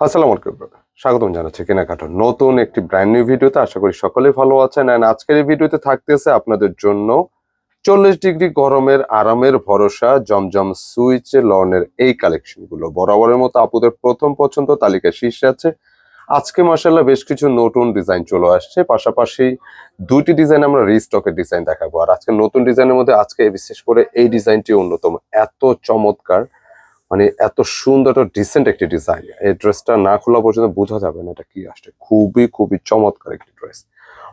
আসসালামু আলাইকুম। স্বাগতম জানাচ্ছি কেনাকাটার নতুন একটি ব্র্যান্ড নিউ ভিডিওতে আশা করি সকলেই ভালো আছেন। এন্ড আজকের এই ভিডিওতে থাকতেছে আপনাদের জন্য চল্লিশ ডিগ্রি গরমের আরামের ভরসা জমজম সুইচ লনের এই কালেকশনগুলো বরাবরের মতো আপুদের প্রথম পছন্দ তালিকায় শীর্ষে আছে। আজকে মাসাল্লাহ বেশ কিছু নতুন ডিজাইন চলে আসছে। পাশাপাশি দুইটি ডিজাইন আমরা রিস্টকের ডিজাইন দেখাবো। আর আজকে নতুন ডিজাইনের মধ্যে আজকে বিশেষ করে এই ডিজাইনটি অন্যতম। এত চমৎকার। মানে এত সুন্দর একটা ডিসেন্ট একটি ডিজাইন এই ড্রেসটা না খোলা পর্যন্ত বোঝা যাবে না এটা কি আসছে। খুবই খুবই চমৎকার একটি ড্রেস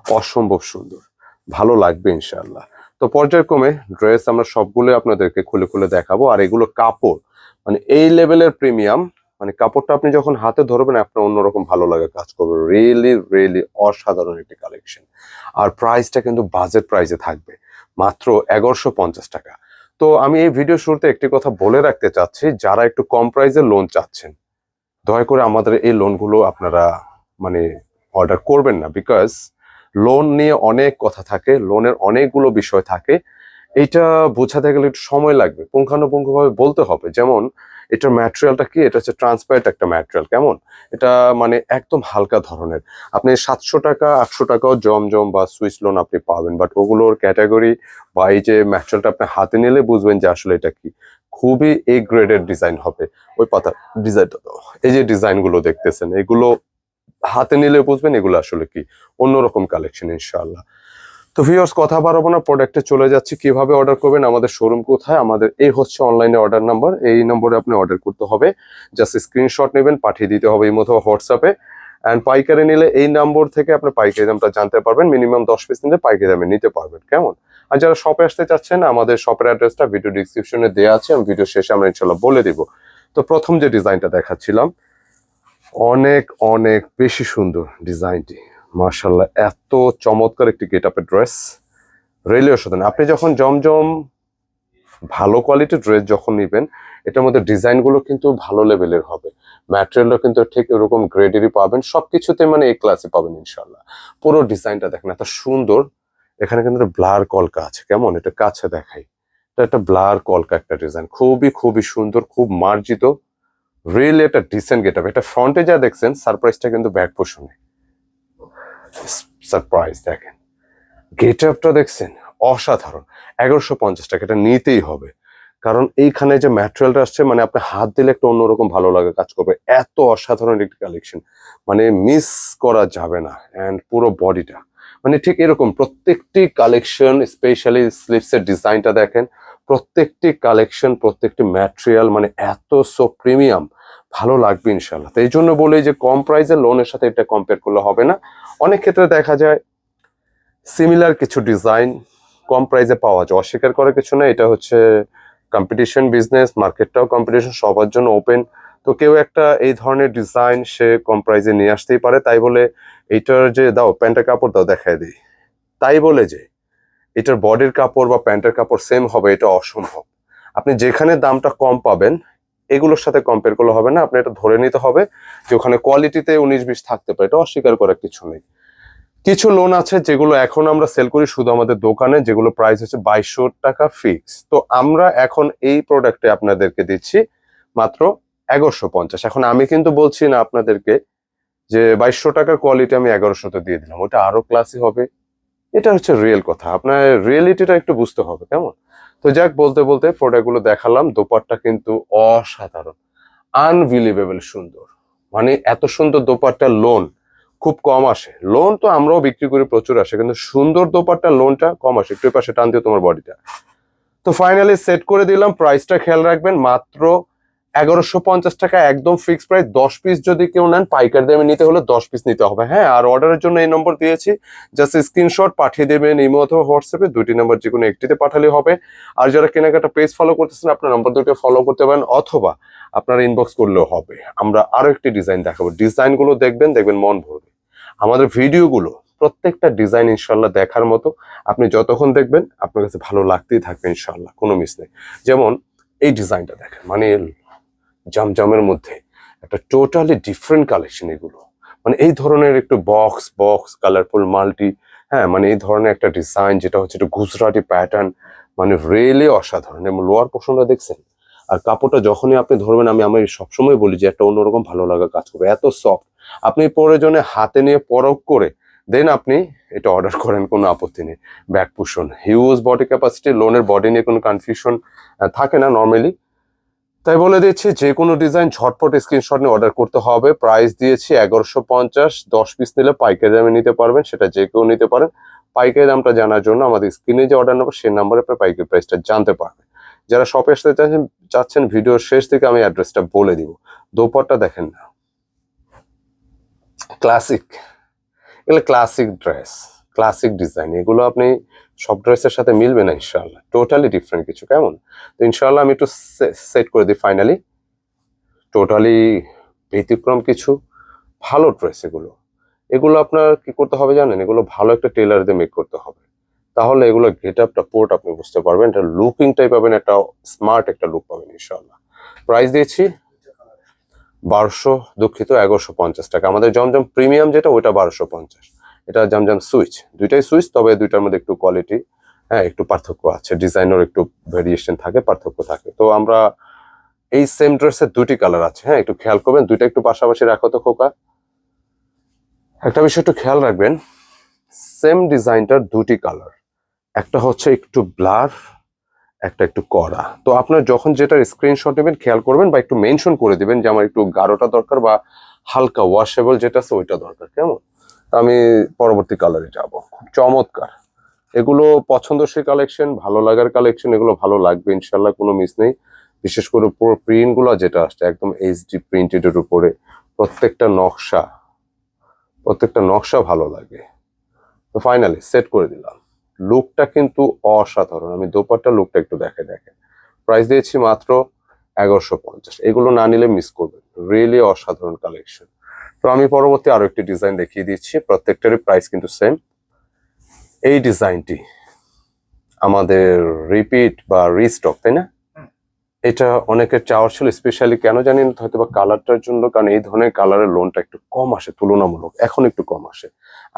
অসম্ভব সুন্দর। ভালো লাগবে ইনশাআল্লাহ। তো পর্যায়ক্রমে ড্রেস আমরা সবগুলো আপনাদেরকে খুলে খুলে দেখাবো। আর এগুলো কাপড়। মানে এই লেভেলের প্রিমিয়াম মানে কাপড়টা আপনি যখন হাতে ধরবেন, আপনার অন্যরকম ভালো লাগে কাজ করবে। রিয়েলি রিয়েলি অসাধারণ একটি কালেকশন আর প্রাইসটা কিন্তু বাজেট প্রাইসে থাকবে। মাত্র এগারোশো পঞ্চাশ টাকা। তো আমি এই ভিডিও শুরুতে একটি কথা বলে রাখতে চাচ্ছি, যারা একটু কম প্রাইসে লোন চাচ্ছেন, দয়া করে আমাদের এই লোনগুলো আপনারা মানে অর্ডার করবেন না বিকজ লোন নিয়ে অনেক কথা থাকে লোনের অনেকগুলো বিষয় থাকে এটা বোঝাতে গেলে একটু সময় লাগবে, পুঙ্খানুপুঙ্খভাবে বলতে হবে। যেমন এটার ম্যাটেরিয়ালটা কি? এটা হচ্ছে ট্রান্সপারেন্ট একটা ম্যাটেরিয়াল কেমন? এটা মানে একদম হালকা ধরনের। আপনি সাতশো টাকা, আটশো টাকাও জমজম বা সুইচ লোন আপনি পাবেন বাট ওগুলোর ক্যাটাগরি বা এই যে ম্যাটেরিয়ালটা আপনি হাতে নিলে বুঝবেন যে আসলে এটা কি। খুবই এ গ্রেডের ডিজাইন হবে। ওই পাতা ডিজাইনটা এই যে ডিজাইনগুলো দেখতেছেন, এগুলো হাতে নিলে বুঝবেন এগুলো আসলে কি। অন্যরকম কালেকশন ইনশাআল্লাহ। তো ভিউয়ার্স কথা বাড়াবো না প্রোডাক্টে চলে যাচ্ছি, কীভাবে অর্ডার করবেন, আমাদের শোরুম কোথায়, আমাদের এই হচ্ছে অনলাইনে অর্ডার নাম্বার এই নম্বরে আপনি অর্ডার করতে হবে জাস্ট স্ক্রিনশট নেবেন, পাঠিয়ে দিতে হবে এই মতো হোয়াটসঅ্যাপে অ্যান্ড পাইকারি নিলে এই নম্বর থেকে আপনি পাইকারি দামটা জানতে পারবেন মিনিমাম দশ পিস নিলে পাইকারি দামে নিতে পারবেন, কেমন? আর যারা শপে আসতে চাচ্ছেন, আমাদের শপের অ্যাড্রেসটা ভিডিও ডিসক্রিপশনে দেওয়া আছে, আমি ভিডিও শেষে আমরা ইনশাল্লাহ বলে দিব। তো প্রথম যে ডিজাইনটা দেখাচ্ছিলাম, অনেক অনেক বেশি সুন্দর ডিজাইনটি মার্শাল্লাহ এত চমৎকার একটি গেট আপের ড্রেস। রেলওয়ে সাথে আপনি যখন জমজম ভালো কোয়ালিটির ড্রেস যখন নেবেন, এটার মধ্যে ডিজাইনগুলো কিন্তু ভালো লেভেলের হবে। ম্যাটেরিয়ালও কিন্তু ঠিক এরকম গ্রেডেরই পাবেন সব কিছুতে মানে এ ক্লাসে পাবেন ইনশাল্লাহ পুরো ডিজাইনটা দেখেন, এত সুন্দর। এখানে কিন্তু ব্লার কলকা আছে, কেমন? এটা কাছে দেখাই। এটা একটা ব্লার কলকা একটা ডিজাইন, খুবই খুবই সুন্দর, খুব মার্জিত। রিয়েলি একটা ডিসেন্ট গেট আপ এটা ফ্রন্টে যা দেখছেন, সারপ্রাইজটা কিন্তু ব্যাক পোষণে। সারপ্রাইজ দেখেন। গেট আপটা দেখছেন? অসাধারণ। এগারোশো পঞ্চাশ টাকা, এটা নিতেই হবে। কারণ এইখানে যে ম্যাটেরিয়ালটা আসছে মানে আপনি হাত দিলে একটা অন্যরকম ভালো লাগে, কাজ করবে। এত অসাধারণ একটি কালেকশন মানে মিস করা যাবে না। অ্যান্ড পুরো বডিটা মানে ঠিক এরকম, প্রত্যেকটি কালেকশন স্পেশালি স্লিপসের ডিজাইনটা দেখেন প্রত্যেকটি কালেকশন প্রত্যেকটি ম্যাটেরিয়াল মানে এত সো প্রিমিয়াম ভালো লাগবে ইনশাল্লাহ তো এই জন্য বলি যে কম প্রাইসের লোনের সাথে এটা কম্পেয়ার করলে হবে না। অনেক ক্ষেত্রে দেখা যায় সিমিলার কিছু ডিজাইন কম প্রাইসে পাওয়া যায়। অস্বীকার করার কিছু না এটা হচ্ছে কম্পিটিশন বিজনেস মার্কেটটাও কম্পিটিশন সবার জন্য ওপেন তো কেউ একটা এই ধরনের ডিজাইন সে কম প্রাইসে নিয়ে আসতেই পারে। তাই বলে এইটার যে, দাও, প্যান্টের কাপড় দাও, দেখায় দিই। তাই বলে যে এটার বডির কাপড় বা প্যান্টের কাপড় সেম হবে, এটা অসম্ভব। আপনি যেখানে দামটা কম পাবেন, এগুলোর সাথে কম্পেয়ার করলে হবে না, আপনি এটা ধরে নিতে হবে যে ওখানে কোয়ালিটিতে উনিশ বিশ থাকতে পারে, এটা অস্বীকার করার কিছু নেই। কিছু লোন আছে যেগুলো এখন আমরা সেল করি শুধু আমাদের দোকানে, যেগুলো প্রাইস হচ্ছে বাইশশো টাকা ফিক্স তো আমরা এখন এই প্রোডাক্টে আপনাদেরকে দিচ্ছি মাত্র এগারোশো পঞ্চাশ। এখন আমি কিন্তু বলছি না আপনাদেরকে যে বাইশশো টাকার কোয়ালিটি আমি এগারোশোতে দিয়ে দিলাম, ওটা আরও ক্লাসি হবে। এটা হচ্ছে রিয়েল কথা। আপনার রিয়েলিটিটা একটু বুঝতে হবে, কেমন? তো যাক, বলতে বলতে প্রোডাক্টগুলো দেখালাম, দোপাট্টা কিন্তু অসাধারণ আনবিলিভেবল সুন্দর। মানে এত সুন্দর দোপাট্টা লোন খুব কম আসে। লোন তো আমরাও বিক্রি করি, প্রচুর আসে, কিন্তু সুন্দর দোপাট্টা লোনটা কম আসে। একটু পাশে টান দিও তোমার বডিটা তো ফাইনালি সেট করে দিলাম প্রাইসটা খেয়াল রাখবেন, মাত্র এগারোশো পঞ্চাশ টাকা একদম ফিক্স প্রাইস দশ পিস যদি কেউ নেন, পাইকার দামে নিতে হলে দশ পিস নিতে হবে। হ্যাঁ আর অর্ডারের জন্য এই নম্বর দিয়েছি। জাস্ট স্ক্রিনশট পাঠিয়ে দেবেন ইমো অথবা হোয়াটসঅ্যাপে দুটি নম্বর যে কোনো একটিতে পাঠালে হবে। আর যারা কেনাকাটা পেজ ফলো করতেছেন, আপনার নম্বর দুটো ফলো করতে পারেন, অথবা আপনারা ইনবক্স করলেও হবে। আমরা আরও একটি ডিজাইন দেখাবো। ডিজাইনগুলো দেখবেন দেখবেন মন ভরবে। আমাদের ভিডিওগুলো প্রত্যেকটা ডিজাইন ইনশাল্লাহ দেখার মতো। আপনি যতক্ষণ দেখবেন, আপনার কাছে ভালো লাগতেই থাকবে ইনশাল্লাহ কোনো মিস নেই। যেমন এই ডিজাইনটা দেখেন। মানে জামজামের মধ্যে একটা টোটালি ডিফারেন্ট কালেকশন এগুলো। মানে এই ধরনের একটু বক্স বক্স কালারফুল মাল্টি হ্যাঁ মানে এই ধরনের একটা ডিজাইন যেটা হচ্ছে একটু গুজরাটি প্যাটার্ন মানে রেলে অসাধারণ। এবং লোয়ার পোর্শনটা দেখছেন? আর কাপড়টা যখনই আপনি ধরবেন, আমি আমি সবসময় বলি যে একটা অন্যরকম ভালো লাগা কাজ করবে। এত সফট আপনি প্রয়োজনে হাতে নিয়ে পরক করে, দেন আপনি এটা অর্ডার করেন, কোনো আপত্তি নেই। Back portion huge body capacity লোনের বডি নিয়ে কোনো কনফিউশন থাকে না নর্মালি তাই বলে দিচ্ছি, যে কোনো ডিজাইন ঝটপট স্ক্রিনশট নিয়ে অর্ডার করতে হবে। প্রাইস দিয়েছি এগারোশো পঞ্চাশ, দশ পিস নিলে পাইকারি দামে নিতে পারবেন, সেটা যে কেউ নিতে পারেন। পাইকারি দামটা জানার জন্য আমাদের স্ক্রিনে যে অর্ডার নেব, সেই নাম্বারে আপনার পাইকারি প্রাইসটা জানতে পারবেন। যারা শপে আসতে চাচ্ছেন চাচ্ছেন ভিডিওর শেষ থেকে আমি অ্যাড্রেসটা বলে দিব। দোপারটা দেখেন না। ক্লাসিক এগুলো ক্লাসিক ড্রেস ক্লাসিক ডিজাইন এগুলো আপনি সব ড্রেসের সাথে মিলবে না ইনশাল্লাহ টোটালি ডিফারেন্ট কিছু, কেমন? তো ইনশাল্লাহ আমি একটু সেট করে দিই ফাইনালি টোটালি ব্যতিক্রম কিছু, ভালো ড্রেস এগুলো। এগুলো আপনার কি করতে হবে জানেন? এগুলো ভালো একটা টেলার দিয়ে মেক করতে হবে। তাহলে এগুলো গেট আপটা পোর্ট আপনি বুঝতে পারবেন। এটা লুকিংটাই পাবেন, একটা স্মার্ট একটা লুক পাবেন ইনশাল্লাহ প্রাইস দিয়েছি বারোশো দুঃখিত, এগারোশো পঞ্চাশ টাকা। আমাদের জমজম প্রিমিয়াম যেটা, ওইটা বারোশো পঞ্চাশ। এটা জমজম সুইচ। দুইটাই সুইচ, তবে দুইটার মধ্যে একটু কোয়ালিটি হ্যাঁ একটু পার্থক্য আছে। ডিজাইনের একটু ভেরিয়েশন থাকে, পার্থক্য থাকে। তো আমরা এই সেম ড্রেসের দুটি কালার আছে হ্যাঁ একটু খেয়াল করবেন। দুইটা একটু পাশাপাশি রাখো তো খোকা। একটা বিষয় একটু খেয়াল রাখবেন সেম ডিজাইনটার দুটি কালার একটা হচ্ছে একটু ব্লার একটা একটু কড়া। তো আপনার যখন যেটার স্ক্রিনশট নেবেন, খেয়াল করবেন বা একটু মেনশন করে দিবেন যে আমার একটু গাঢ়টা দরকার বা হালকা ওয়াশেবল যেটা আছে, ওইটা দরকার। কেমন? আমি পরবর্তী কালারে যাব। খুব চমৎকার। এগুলো পছন্দসই কালেকশন ভালো লাগার কালেকশন এগুলো ভালো লাগবে ইনশাল্লাহ কোনো মিস নেই। বিশেষ করে পুরো প্রিন্টগুলো যেটা আসছে, একদম এইচডি প্রিন্টেড এর উপরে, প্রত্যেকটা নকশা প্রত্যেকটা নকশা ভালো লাগে। তো ফাইনালি সেট করে দিলাম। লুকটা কিন্তু অসাধারণ। আমি দোপারটা লুকটা একটু দেখে দেখে। প্রাইস দিয়েছি মাত্র এগারোশো পঞ্চাশ। এগুলো না নিলে মিস করবেন রিয়েলি অসাধারণ কালেকশন তো আমি পরবর্তী আরও একটি ডিজাইন দেখিয়ে দিচ্ছি। প্রত্যেকটারই প্রাইস কিন্তু সেম এই ডিজাইনটি আমাদের রিপিট বা রিস্টক তাই না? এটা অনেকের চাওয়ার ছিল স্পেশালি কেন জানি না হয়তো বা কালারটার জন্য কারণ এই ধরনের কালারের লোনটা একটু কম আসে তুলনামূলক। এখন একটু কম আসে।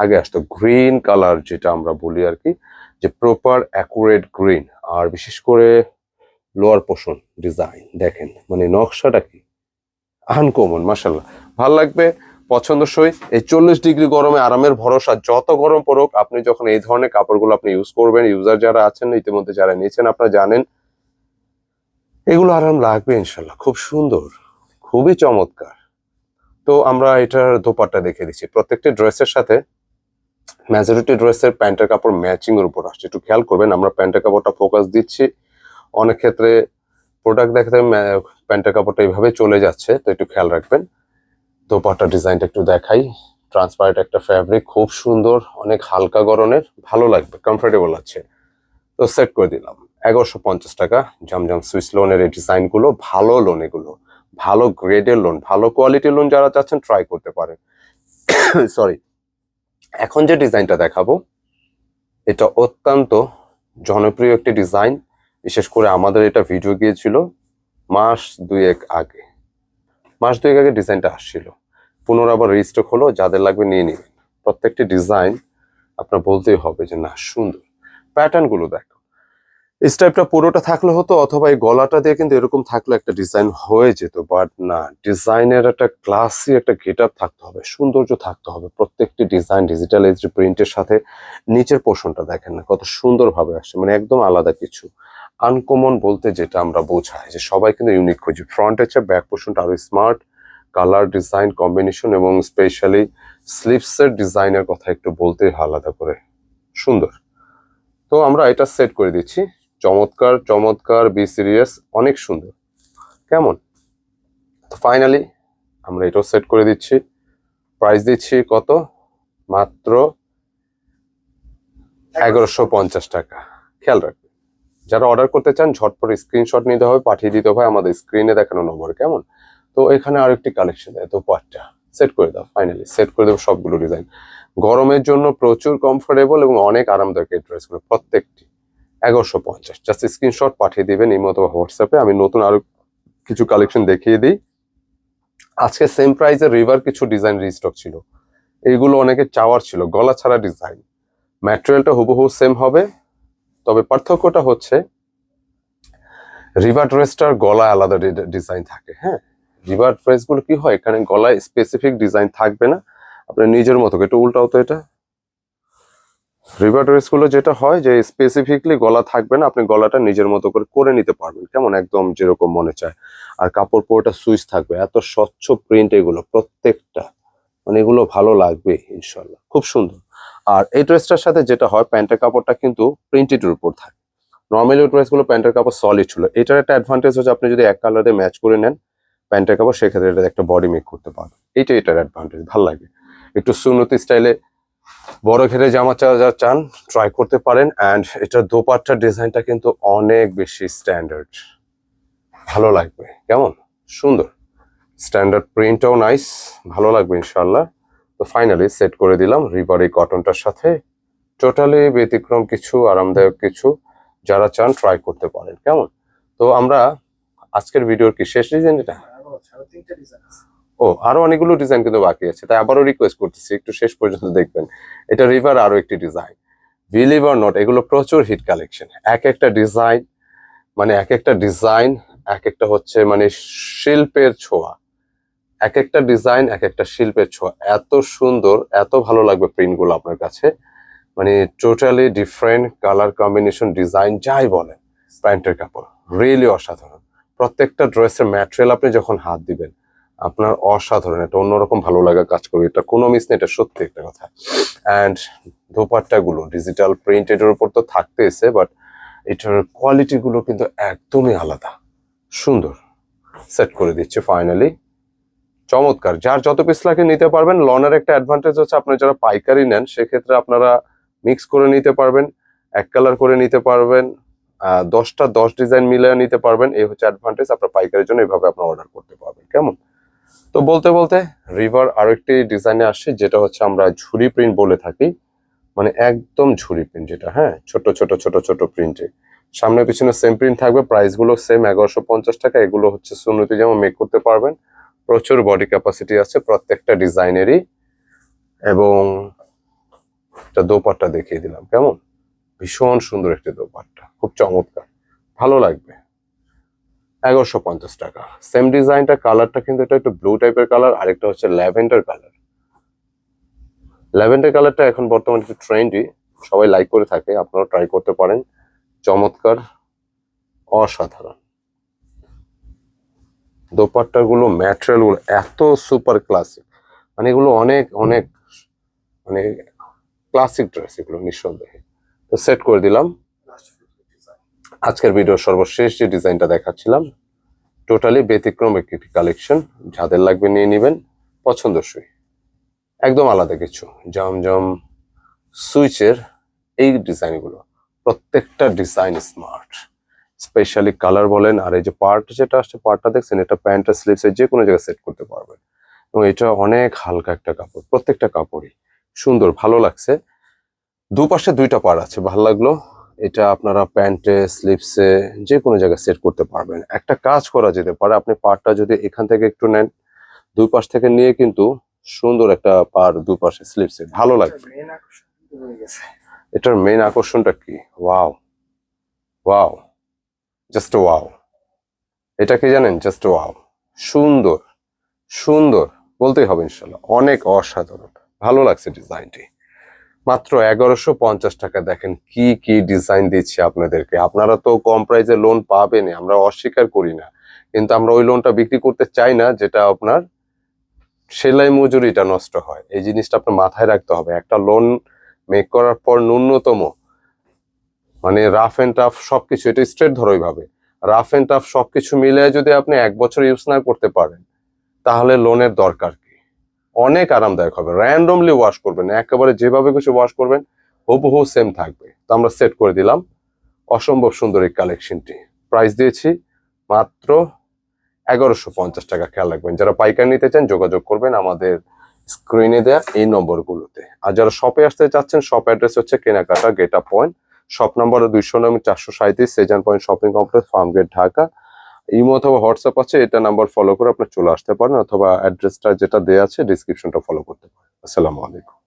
আগে আসতো গ্রিন কালার যেটা আমরা বলি আর কি যে প্রপার অ্যাকুরেট গ্রিন আর বিশেষ করে লোয়ার পোর্শন ডিজাইন দেখেন মানে নকশাটা কি? আনকমন মাসাল্লাহ ভালো লাগবে? পছন্দসই। এই চল্লিশ ডিগ্রি গরমে আরামের ভরসা, যত গরম পড়ুক, আপনি যখন এই ধরনের কাপড়গুলো আপনি ইউজ করবেন ইউজার যারা আছেন, ইতিমধ্যে যারা নিয়েছেন, আপনারা জানেন, এগুলো আরাম লাগবে ইনশাল্লাহ খুব সুন্দর, খুবই চমৎকার। তো আমরা এটার দোপাট্টা দেখে দিচ্ছি। প্রত্যেকটি ড্রেসের সাথে মেজরিটি ড্রেসের প্যান্টের কাপড় ম্যাচিং এর উপর আসছে। একটু খেয়াল করবেন, আমরা প্যান্টের কাপড়টা ফোকাস দিচ্ছি। অনেক ক্ষেত্রে প্রোডাক্ট দেখাতে প্যান্টের কাপড়টা এইভাবে চলে যাচ্ছে, তো একটু খেয়াল রাখবেন। দোপাট্টা ডিজাইনটা একটু দেখাই। ট্রান্সপারেন্ট একটা ফ্যাব্রিক খুব সুন্দর, অনেক হালকা গরনের, ভালো লাগবে কমফোর্টেবল আছে। তো সেট করে দিলাম। এগারোশো পঞ্চাশ টাকা, জমজম সুইস লোনের এই ডিজাইনগুলো, ভালো লোন এগুলো। ভালো গ্রেডের লোন ভালো কোয়ালিটির লোন যারা চাচ্ছেন ট্রাই করতে পারেন। সরি এখন যে ডিজাইনটা দেখাবো, এটা অত্যন্ত জনপ্রিয় একটি ডিজাইন। বিশেষ করে আমাদের এটা ভিডিও গিয়েছিল মাস দুয়েক আগে। মাস দুয়েক আগে ডিজাইনটা আসছিল। পুনরায় আবার রিস্টক হলো, যাদের লাগবে নিয়ে নেবেন প্রত্যেকটি ডিজাইন আপনার বলতেই হবে যে, না, সুন্দর। প্যাটার্নগুলো দেখো। স্টাইপটা পুরোটা থাকলে হতো অথবা এই গলাটা দিয়ে কিন্তু এরকম থাকলে একটা ডিজাইন হয়ে যেত বাট না ডিজাইনের একটা ক্লাসি একটা গেট থাকতে হবে, সৌন্দর্য থাকতে হবে। প্রত্যেকটি ডিজাইন ডিজিটাল প্রিন্টের সাথে নিচের পোর্শনটা দেখেন না, কত সুন্দরভাবে আসছে মানে একদম আলাদা কিছু। আনকমন বলতে যেটা আমরা বোঝাই যে সবাই কিন্তু ইউনিক খুঁজি। ফ্রন্টের চেয়ে ব্যাক পোর্শনটা আরও স্মার্ট কালার ডিজাইন কম্বিনেশন এবং স্পেশালি স্লিপসের ডিজাইনের কথা একটু বলতেই হয় আলাদা করে। সুন্দর। তো আমরা এটা সেট করে দিচ্ছি। চমৎকার চমৎকার বি সিরিয়াস অনেক সুন্দর। কেমন? তো ফাইনালি আমরা এটাও সেট করে দিচ্ছি। প্রাইস দিচ্ছি কত? মাত্র এগারোশো পঞ্চাশ। টাকা। খেয়াল রাখবেন যারা অর্ডার করতে চান, ঝটপট স্ক্রিনশট নিতে হবে, পাঠিয়ে দিতে হবে আমাদের স্ক্রিনে দেখানো নম্বর কেমন? তো এখানে আরেকটি কালেকশন এত পার্টটা সেট করে দাও ফাইনালি সেট করে দেবো সবগুলো ডিজাইন গরমের জন্য প্রচুর কমফোর্টেবল এবং অনেক আরামদায়ক এই ড্রেসগুলো প্রত্যেকটি। এগারোশো পঞ্চাশ জাস্ট স্ক্রিনশট পাঠিয়ে দিবেন এই মতো হোয়াটসঅ্যাপে আমি নতুন আরও কিছু কালেকশন দেখিয়ে দিই। আজকে সেম প্রাইসের রিভার কিছু ডিজাইন রিস্টক ছিল। এইগুলো অনেকে চাওয়ার ছিল, গলা ছাড়া ডিজাইন ম্যাটেরিয়ালটা হুবহু সেম হবে। তবে পার্থক্যটা হচ্ছে, রিভার ড্রেসটার গলায় আলাদা ডিজাইন থাকে হ্যাঁ? রিভার ড্রেসগুলো কি হয়? এখানে গলায় স্পেসিফিক ডিজাইন থাকবে না। আপনার নিজের মতো একটু উল্টাও তো এটা। রিভার ড্রেসগুলো যেটা হয় যে স্পেসিফিকলি গলা থাকবে না, আপনি গলাটা নিজের মতো করে করে নিতে পারবেন। কেমন? একদম যেরকম মনে চায়। আর কাপড় পুরোটা সুইচ থাকবে, এত স্বচ্ছ প্রিন্ট এগুলো প্রত্যেকটা মানে এগুলো ভালো লাগবে ইনশাল্লাহ খুব সুন্দর। আর এই ড্রেসটার সাথে যেটা হয়, প্যান্টের কাপড়টা কিন্তু প্রিন্টেডের উপর থাকে। নর্মালি ড্রেসগুলো প্যান্টের কাপড় সলিড ছিল। এটার একটা অ্যাডভান্টেজ হচ্ছে, আপনি যদি এক কালারে ম্যাচ করে নেন, প্যান্টের কাপড়, সেক্ষেত্রে এটা একটা বডি মেক করতে পারবেন। এইটা এটার অ্যাডভান্টেজ ভালো লাগে। একটু সুন্নতি স্টাইলে বড় ঘেরে জামা যা চান ট্রাই করতে পারেন। অ্যান্ড এটার দোপাট্টার ডিজাইনটা কিন্তু অনেক বেশি স্ট্যান্ডার্ড ভালো লাগবে। কেমন? সুন্দর। স্ট্যান্ডার্ড প্রিন্টটাও নাইস ভালো লাগবে ইনশাল্লাহ তো ফাইনালি সেট করে দিলাম। রিবার এই কটনটার সাথে। টোটালি ব্যতিক্রম কিছু, আরামদায়ক কিছু যারা চান ট্রাই করতে পারেন। কেমন? তো আমরা আজকের ভিডিওর কি শেষ ডিজাইন এটা? ও, আরও অনেকগুলো ডিজাইন কিন্তু বাকি আছে। তাই আবারও রিকোয়েস্ট করতেছি, একটু শেষ পর্যন্ত দেখবেন। এটা রিভার আরও একটি ডিজাইন বিলিভ আর নট এগুলো প্রচুর হিট কালেকশন এক একটা ডিজাইন মানে এক একটা ডিজাইন এক একটা হচ্ছে মানে শিল্পের ছোঁয়া। এক একটা ডিজাইন এক একটা শিল্পের ছোঁয়া। এত সুন্দর, এত ভালো লাগবে প্রিন্টগুলো আপনার কাছে। মানে totally different colour combination design যাই বলেন, প্যান্টের কাপড়। রিয়েলি অসাধারণ। প্রত্যেকটা ড্রেসের ম্যাটেরিয়াল আপনি যখন হাত দিবেন, আপনার অসাধারণ। একটা অন্যরকম ভালো লাগা কাজ করবে। এটা কোনো মিস নেই, এটা সত্যি একটা কথা। অ্যান্ড দোপাট্টা গুলো ডিজিটাল প্রিন্টেডের উপর তো থাকতেছে বাট এটার কোয়ালিটিগুলো কিন্তু একদমই আলাদা। সুন্দর। সেট করে দিচ্ছে ফাইনালি চমৎকার। যার যত পিস লাগে নিতে পারবেন। লনের একটা অ্যাডভান্টেজ হচ্ছে আপনার যারা পাইকারি নেন, সেক্ষেত্রে আপনারা মিক্স করে নিতে পারবেন, এক কালার করে নিতে পারবেন দশটা দশ ডিজাইন মিলে নিতে পারবেন। এই হচ্ছে অ্যাডভান্টেজ আপনার পাইকারির জন্য এইভাবে আপনার অর্ডার করতে পারবেন। কেমন? তো বলতে বলতে রিভার আরও একটি ডিজাইনে আসছে, যেটা হচ্ছে আমরা ঝুড়ি প্রিন্ট বলে থাকি। মানে একদম ঝুড়ি প্রিন্ট যেটা হ্যাঁ? ছোট ছোট ছোট ছোট প্রিন্টে সামনে পিছনে সেম প্রিন্ট থাকবে প্রাইসগুলো সেম এগারোশো পঞ্চাশ টাকা। এগুলো হচ্ছে সুন্নতি যেমন মেক করতে পারবেন। প্রচুর বডি ক্যাপাসিটি আছে প্রত্যেকটা ডিজাইনেরই। এবং একটা দোপাট্টা দেখিয়ে দিলাম, কেমন? ভীষণ সুন্দর একটি দোপাট্টা, খুব চমৎকার, ভালো লাগবে। এগারোশো পঞ্চাশ টাকা। সেম ডিজাইনটা কালারটা কিন্তু এটা একটু ব্লু টাইপের কালার আরেকটা হচ্ছে ল্যাভেন্ডার কালার ল্যাভেন্ডার কালারটা এখন বর্তমানে একটু ট্রেন্ডি সবাই লাইক করে থাকে আপনারা ট্রাই করতে পারেন। চমৎকার, অসাধারণ। দোপাট্টা ম্যাটেরিয়ালগুলো এত সুপার ক্লাসিক মানে এগুলো অনেক অনেক মানে ক্লাসিক ড্রেস এগুলো নিঃসন্দেহে। তো সেট করে দিলাম। আজকের ভিডিওর সর্বশেষ যে ডিজাইনটা দেখাচ্ছিলাম টোটালি ব্যতিক্রম একটি কালেকশন যাদের লাগবে নিয়ে নেবেন, পছন্দসই। একদম আলাদা কিছু, জমজম সুইচের এই ডিজাইনগুলো প্রত্যেকটা ডিজাইন স্মার্ট স্পেশালি কালার বলেন আর এই যে পার্ট যেটা আসছে পার্টটা দেখছেন এটা প্যান্ট স্লিভসে যে কোনো জায়গায় সেট করতে পারবেন। এবং এটা অনেক হালকা একটা কাপড় প্রত্যেকটা কাপড়ই। সুন্দর ভালো লাগছে। দুপাশে দুইটা পার আছে ভালো লাগল। এটা আপনারা প্যান্টে স্লিপসে যে কোনো জায়গায় সেট করতে পারবেন। একটা কাজ করা যেতে পারে আপনি পারটা যদি এখান থেকে একটু নেন দুই পাশ থেকে নিয়ে কিন্তু সুন্দর একটা পার দুই পাশে স্লিপসে ভালো লাগবে এটার মেইন আকর্ষণটা কি? ওয়াও ওয়াও জাস্ট ওয়াও এটা কি জানেন? জাস্ট ওয়াও সুন্দর সুন্দর। বলতেই হবে ইনশাল্লাহ, অনেক অসাধারণ। ভালো লাগছে ডিজাইনটি। মাত্র এগারোশো পঞ্চাশ টাকা দেখেন কি কি ডিজাইন দিচ্ছি আপনাদেরকে। আপনারা তো কম প্রাইসে লোন পাবেন আমরা অস্বীকার করি না। কিন্তু আমরা ওই লোনটা বিক্রি করতে চাই না, যেটা আপনার সেলাই মজুরিটা নষ্ট হয়। এই জিনিসটা আপনার মাথায় রাখতে হবে। একটা লোন মেক করার পর ন্যূনতম মানে রাফ এন্ড টাফ সবকিছু, এটা স্ট্রেট ধরো এইভাবে। রাফ এন্ড টাফ সবকিছু মিলে যদি আপনি এক বছর ইউজ না করতে পারেন, তাহলে লোনের দরকার কি? অনেক আরামদায়ক হবে। র্যান্ডমলি ওয়াশ করবেন, একেবারে যেভাবে কিছু ওয়াশ করবেন, হুবহু সেম থাকবে। তো আমরা সেট করে দিলাম। অসম্ভব সুন্দর এই কালেকশনটি প্রাইস দিয়েছি মাত্র এগারোশো পঞ্চাশ টাকা। খেয়াল রাখবেন, যারা পাইকারি নিতে চান যোগাযোগ করবেন আমাদের স্ক্রিনে দেওয়া এই নম্বরগুলোতে। আর যারা শপে আসতে চাচ্ছেন শপ অ্যাড্রেস হচ্ছে কেনাকাটা গেট পয়েন্ট শপ নাম্বার দুইশো নয়, চারশো সাঁত্রিশ Shezan point shopping complex Farmgate Dhaka imo অথবা হোয়াটসঅ্যাপ আছে, এটা নাম্বার ফলো করে আপনার চলে আসতে পারেন, অথবা অ্যাড্রেসটা যেটা দেওয়া আছে ডিসক্রিপশনটা ফলো করতে পারেন। আসসালামু আলাইকুম।